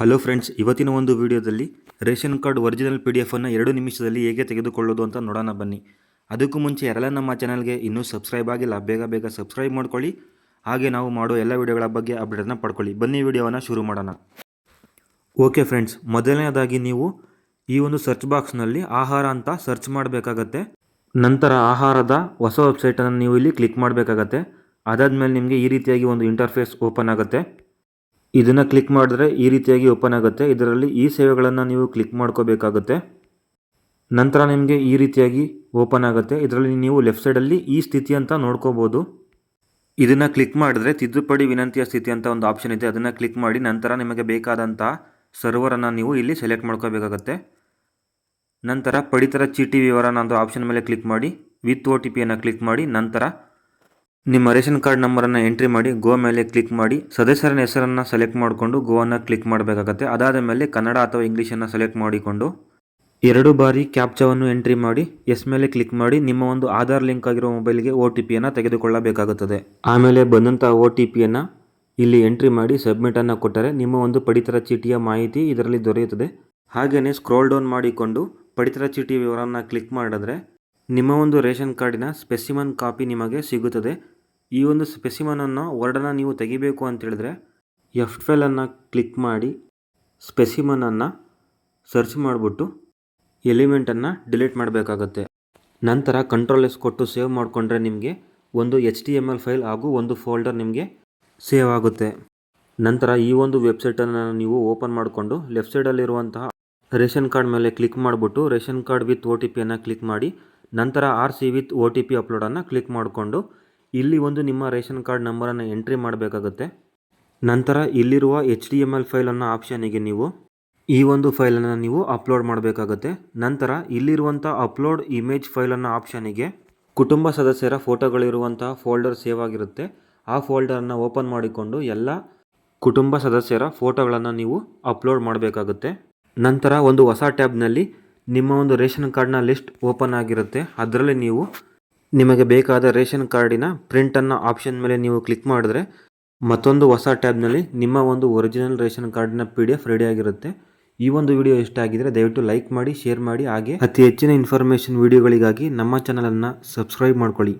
Hello friends ಇವತ್ತಿನ ಒಂದು ವಿಡಿಯೋದಲ್ಲಿ ration card original P D ಎಫನ್ನು ಎರಡು ನಿಮಿಷದಲ್ಲಿ ಹೇಗೆ ತೆಗೆದುಕೊಳ್ಳೋದು ಅಂತ ನೋಡೋಣ ಬನ್ನಿ. ಅದಕ್ಕೂ ಮುಂಚೆ ಯಾರೆಲ್ಲ ನಮ್ಮ ಚಾನಲ್ಗೆ ಇನ್ನೂ ಸಬ್ಸ್ಕ್ರೈಬ್ ಆಗಿಲ್ಲ, ಬೇಗ ಬೇಗ ಸಬ್ಸ್ಕ್ರೈಬ್ ಮಾಡ್ಕೊಳ್ಳಿ. ಹಾಗೆ ನಾವು ಮಾಡೋ ಎಲ್ಲ ವಿಡಿಯೋಗಳ ಬಗ್ಗೆ ಅಪ್ಡೇಟನ್ನು ಪಡ್ಕೊಳ್ಳಿ. ಬನ್ನಿ ವಿಡಿಯೋವನ್ನು ಶುರು ಮಾಡೋಣ. ಓಕೆ ಫ್ರೆಂಡ್ಸ್ ಮೊದಲನೇದಾಗಿ ನೀವು ಈ ಒಂದು ಸರ್ಚ್ ಬಾಕ್ಸ್ನಲ್ಲಿ ಆಹಾರ ಅಂತ ಸರ್ಚ್ ಮಾಡಬೇಕಾಗತ್ತೆ. ನಂತರ ಆಹಾರದ ಹೊಸ ವೆಬ್ಸೈಟನ್ನು ನೀವು ಇಲ್ಲಿ ಕ್ಲಿಕ್ ಮಾಡಬೇಕಾಗತ್ತೆ. ಅದಾದಮೇಲೆ ನಿಮಗೆ ಈ ರೀತಿಯಾಗಿ ಒಂದು ಇಂಟರ್ಫೇಸ್ ಓಪನ್ ಆಗುತ್ತೆ. ಇದನ್ನು ಕ್ಲಿಕ್ ಮಾಡಿದ್ರೆ ಈ ರೀತಿಯಾಗಿ ಓಪನ್ ಆಗುತ್ತೆ. ಇದರಲ್ಲಿ ಈ ಸೇವೆಗಳನ್ನು ನೀವು ಕ್ಲಿಕ್ ಮಾಡ್ಕೋಬೇಕಾಗುತ್ತೆ. ನಂತರ ನಿಮಗೆ ಈ ರೀತಿಯಾಗಿ ಓಪನ್ ಆಗುತ್ತೆ. ಇದರಲ್ಲಿ ನೀವು ಲೆಫ್ಟ್ ಸೈಡಲ್ಲಿ ಈ ಸ್ಥಿತಿ ಅಂತ ನೋಡ್ಕೋಬೋದು. ಇದನ್ನು ಕ್ಲಿಕ್ ಮಾಡಿದ್ರೆ ತಿದ್ದುಪಡಿ ವಿನಂತಿಯ ಸ್ಥಿತಿ ಅಂತ ಒಂದು ಆಪ್ಷನ್ ಇದೆ. ಅದನ್ನು ಕ್ಲಿಕ್ ಮಾಡಿ ನಂತರ ನಿಮಗೆ ಬೇಕಾದಂಥ ಸರ್ವರನ್ನು ನೀವು ಇಲ್ಲಿ ಸೆಲೆಕ್ಟ್ ಮಾಡ್ಕೋಬೇಕಾಗತ್ತೆ. ನಂತರ ಪಡಿತರ ಚೀಟಿ ವಿವರ ಒಂದು ಆಪ್ಷನ್ ಮೇಲೆ ಕ್ಲಿಕ್ ಮಾಡಿ, ವಿತ್ ಓ ಟಿ ಕ್ಲಿಕ್ ಮಾಡಿ, ನಂತರ ನಿಮ್ಮ ರೇಷನ್ ಕಾರ್ಡ್ ನಂಬರನ್ನು ಎಂಟ್ರಿ ಮಾಡಿ ಗೋ ಮೇಲೆ ಕ್ಲಿಕ್ ಮಾಡಿ, ಸದಸ್ಯರ ಹೆಸರನ್ನು ಸೆಲೆಕ್ಟ್ ಮಾಡಿಕೊಂಡು ಗೋವನ್ನು ಕ್ಲಿಕ್ ಮಾಡಬೇಕಾಗತ್ತೆ. ಅದಾದ ಮೇಲೆ ಕನ್ನಡ ಅಥವಾ ಇಂಗ್ಲೀಷನ್ನು ಸೆಲೆಕ್ಟ್ ಮಾಡಿಕೊಂಡು ಎರಡು ಬಾರಿ ಕ್ಯಾಪ್ಚಾವನ್ನು ಎಂಟ್ರಿ ಮಾಡಿ, ಎಸ್ ಮೇಲೆ ಕ್ಲಿಕ್ ಮಾಡಿ, ನಿಮ್ಮ ಒಂದು ಆಧಾರ್ ಲಿಂಕ್ ಆಗಿರೋ ಮೊಬೈಲ್ಗೆ ಒ ಟಿ ಪಿಯನ್ನು ತೆಗೆದುಕೊಳ್ಳಬೇಕಾಗುತ್ತದೆ. ಆಮೇಲೆ ಬಂದಂಥ ಒ ಟಿ ಪಿಯನ್ನು ಇಲ್ಲಿ ಎಂಟ್ರಿ ಮಾಡಿ ಸಬ್ಮಿಟನ್ನು ಕೊಟ್ಟರೆ ನಿಮ್ಮ ಒಂದು ಪಡಿತರ ಚೀಟಿಯ ಮಾಹಿತಿ ಇದರಲ್ಲಿ ದೊರೆಯುತ್ತದೆ. ಹಾಗೆಯೇ ಸ್ಕ್ರೋಲ್ ಡೌನ್ ಮಾಡಿಕೊಂಡು ಪಡಿತರ ಚೀಟಿ ವಿವರವನ್ನು ಕ್ಲಿಕ್ ಮಾಡಿದ್ರೆ ನಿಮ್ಮ ಒಂದು ರೇಷನ್ ಕಾರ್ಡಿನ ಸ್ಪೆಸಿಮನ್ ಕಾಪಿ ನಿಮಗೆ ಸಿಗುತ್ತದೆ. ಈ ಒಂದು ಸ್ಪೆಸಿಮನನ್ನು ವರ್ಡನ್ನು ನೀವು ತೆಗಿಬೇಕು ಅಂತೇಳಿದ್ರೆ ಎಫ್ ಟ್ವೆಲನ್ನು ಕ್ಲಿಕ್ ಮಾಡಿ ಸ್ಪೆಸಿಮನನ್ನು ಸರ್ಚ್ ಮಾಡಿಬಿಟ್ಟು ಎಲಿಮೆಂಟನ್ನು ಡಿಲೀಟ್ ಮಾಡಬೇಕಾಗತ್ತೆ. ನಂತರ ಕಂಟ್ರೋಲ್ ಎಸ್ ಕೊಟ್ಟು ಸೇವ್ ಮಾಡಿಕೊಂಡ್ರೆ ನಿಮಗೆ ಒಂದು H T M L file ಹಾಗೂ ಒಂದು ಫೋಲ್ಡರ್ ನಿಮಗೆ ಸೇವ್ ಆಗುತ್ತೆ. ನಂತರ ಈ ಒಂದು ವೆಬ್ಸೈಟನ್ನು ನೀವು ಓಪನ್ ಮಾಡಿಕೊಂಡು ಲೆಫ್ಟ್ ಸೈಡಲ್ಲಿರುವಂತಹ ರೇಷನ್ ಕಾರ್ಡ್ ಮೇಲೆ ಕ್ಲಿಕ್ ಮಾಡಿಬಿಟ್ಟು, ration card with O T ಪಿಯನ್ನು ಕ್ಲಿಕ್ ಮಾಡಿ, ನಂತರ R C with O T P ಅಪ್ಲೋಡನ್ನು click ಮಾಡಿಕೊಂಡು ಇಲ್ಲಿ ಒಂದು ನಿಮ್ಮ ರೇಷನ್ ಕಾರ್ಡ್ ನಂಬರನ್ನು ಎಂಟ್ರಿ ಮಾಡಬೇಕಾಗುತ್ತೆ. ನಂತರ ಇಲ್ಲಿರುವ ಎಚ್ ಡಿ ಎಂ ಎಲ್ ಫೈಲನ್ನು ಆಪ್ಷನಿಗೆ ನೀವು ಈ ಒಂದು ಫೈಲನ್ನು ನೀವು ಅಪ್ಲೋಡ್ ಮಾಡಬೇಕಾಗುತ್ತೆ. ನಂತರ ಇಲ್ಲಿರುವಂಥ ಅಪ್ಲೋಡ್ ಇಮೇಜ್ ಫೈಲ್ ಅನ್ನೋ ಆಪ್ಷನಿಗೆ ಕುಟುಂಬ ಸದಸ್ಯರ ಫೋಟೋಗಳಿರುವಂತಹ ಫೋಲ್ಡರ್ ಸೇವ್ ಆಗಿರುತ್ತೆ. ಆ ಫೋಲ್ಡರನ್ನು ಓಪನ್ ಮಾಡಿಕೊಂಡು ಎಲ್ಲ ಕುಟುಂಬ ಸದಸ್ಯರ ಫೋಟೋಗಳನ್ನು ನೀವು ಅಪ್ಲೋಡ್ ಮಾಡಬೇಕಾಗುತ್ತೆ. ನಂತರ ಒಂದು ಹೊಸ ಟ್ಯಾಬ್ನಲ್ಲಿ ನಿಮ್ಮ ಒಂದು ರೇಷನ್ ಕಾರ್ಡ್ನ ಲಿಸ್ಟ್ ಓಪನ್ ಆಗಿರುತ್ತೆ. ಅದರಲ್ಲಿ ನೀವು ನಿಮಗೆ ಬೇಕಾದ ರೇಷನ್ ಕಾರ್ಡಿನ ಪ್ರಿಂಟನ್ನು ಆಪ್ಷನ್ ಮೇಲೆ ನೀವು ಕ್ಲಿಕ್ ಮಾಡಿದ್ರೆ ಮತ್ತೊಂದು ಹೊಸ ಟ್ಯಾಬ್ನಲ್ಲಿ ನಿಮ್ಮ ಒಂದು ಒರಿಜಿನಲ್ ರೇಷನ್ ಕಾರ್ಡಿನ ಪಿ ಡಿ ಎಫ್ ರೆಡಿಯಾಗಿರುತ್ತೆ. ಈ ಒಂದು ವಿಡಿಯೋ ಇಷ್ಟ ಆಗಿದ್ರೆ ದಯವಿಟ್ಟು ಲೈಕ್ ಮಾಡಿ, ಶೇರ್ ಮಾಡಿ, ಹಾಗೆ ಅತಿ ಹೆಚ್ಚಿನ ಇನ್ಫಾರ್ಮೇಷನ್ ವಿಡಿಯೋಗಳಿಗಾಗಿ ನಮ್ಮ ಚಾನಲನ್ನು ಸಬ್ಸ್ಕ್ರೈಬ್ ಮಾಡ್ಕೊಳ್ಳಿ.